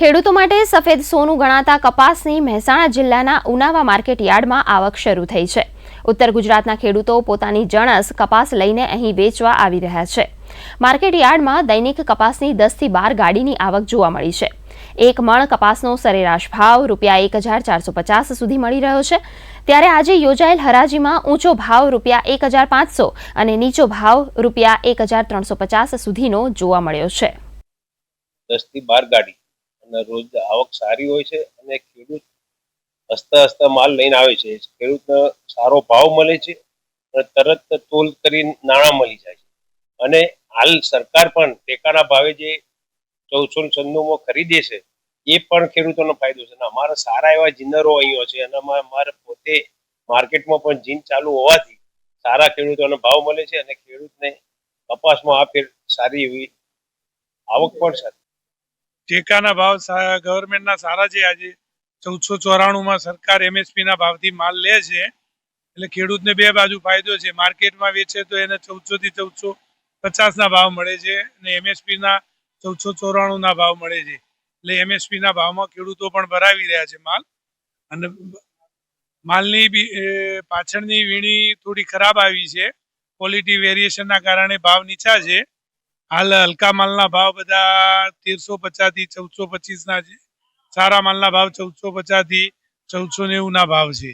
ખેડૂતો માટે સફેદ સોનું ગણાતા કપાસની મહેસાણા જિલ્લાના ઉનાવા માર્કેટ યાર્ડમાં આવક શરૂ થઈ છે. ઉત્તર ગુજરાતના ખેડૂતો પોતાની જણસ કપાસ લઈને અહીં વેચવા આવી રહ્યા છે. માર્કેટ યાર્ડમાં દૈનિક કપાસની દસથી બાર ગાડીની આવક જોવા મળી છે. એક મણ કપાસનો સરેરાશ ભાવ રૂપિયા એક હજાર ચારસો પચાસ સુધી મળી રહ્યો છે. ત્યારે આજે યોજાયેલ હરાજીમાં ઊંચો ભાવ રૂપિયા એક હજાર પાંચસો અને નીચો ભાવ રૂપિયા એક હજાર ત્રણસો પચાસ સુધીનો જોવા મળ્યો છે. દસથી બાર ગાડી. અને રોજ આવક સારી હોય છે અને ખેડૂત હસતા હસતા માલ લઈને આવે છે. ખેડૂતને સારો ભાવ મળે છે અને તરત તોલ કરી નાણાં મળી જાય છે. અને હાલ સરકાર પણ ટેકાના ભાવે જે ચૌદસો ને છન્નુંમાં ખરીદે છે, એ પણ ખેડૂતોનો ફાયદો છે. અમારા સારા એવા જીનરો અહીંયા છે અને અમારે પોતે માર્કેટમાં પણ જીન ચાલુ હોવાથી સારા ખેડૂતોને ભાવ મળે છે અને ખેડૂતને કપાસમાં આ ફેર સારી એવી આવક પણ સારી ટેકાના ભાવ ગવર્મેન્ટના સારા છે. આજે ચૌદસો ચોરાણુંમાં સરકાર એમએસપીના ભાવથી માલ લે છે. એટલે ખેડૂતને બે બાજુ ફાયદો છે. માર્કેટમાં વેચે તો એને ચૌદસોથી ચૌદસો પચાસના ભાવ મળે છે અને એમએસપીના ચૌદસો ચોરાણુંના ભાવ મળે છે. એટલે એમએસપીના ભાવમાં ખેડૂતો પણ ભરાવી રહ્યા છે માલ. અને માલની બી પાછળની વીણી થોડી ખરાબ આવી છે. ક્વોલિટી વેરિએશનના કારણે ભાવ નીચા છે. હાલ હલકા માલના ભાવ બધા તેરસો પચાસથી ચૌદસો પચીસ ના છે. સારા માલના ભાવ ચૌદસો પચાસથી ચૌદસો નેવું ના ભાવ છે.